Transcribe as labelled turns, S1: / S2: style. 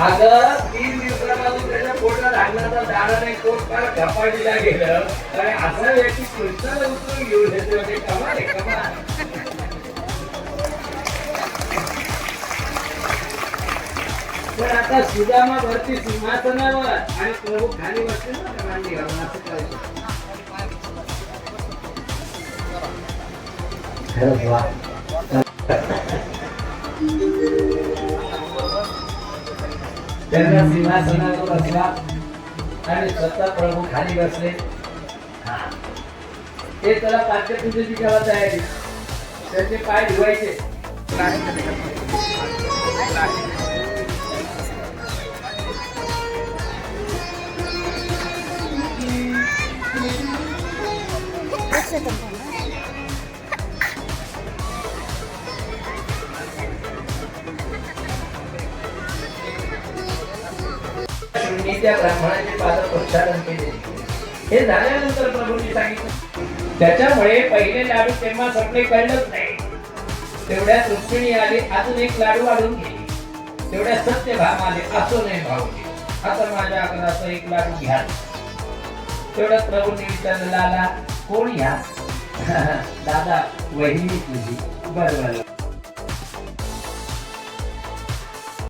S1: अगं तीन दिवसापासून त्याच्या पोटात अन्नाचा दाणा नाही पोट फार झपाटीला गेलं. आणि असा व्यक्ती कृष्णाला उचलून घेऊन येतो. म्हणजे कमाल आहे कमाल. पण आता सुदामा वरती सिंहासनावर आणि प्रभू खाली बसले ना मांडी घालून असं करायचं खरंच वा. त्यांना सिंहासनावर बसला आणि स्वतः प्रभू खाली बसले. ते त्याला पाठ्यपूजेची केव्हा तयारी त्याचे पाय धुवायचे. Thank you. शून्येच्या ब्राह्मणाचे पाद प्रक्षालन केले. हे झाल्यानंतर प्रभूंनी सांगितलं त्याच्यामुळे पहिले लाडू तेव्हा सपने कळलंच नाही. तेवढ्या रुक्मिणी आली अजून एक लाडू वाढून गेली. तेवढ्या सत्य भाम आले असो नाही भाव आता माझ्या आकराचा एक लाडू घ्या. तेवढ्यात प्रभूंनी विचारलं लाला कोण या? दादा वहिनी तुझी. बरं बरं.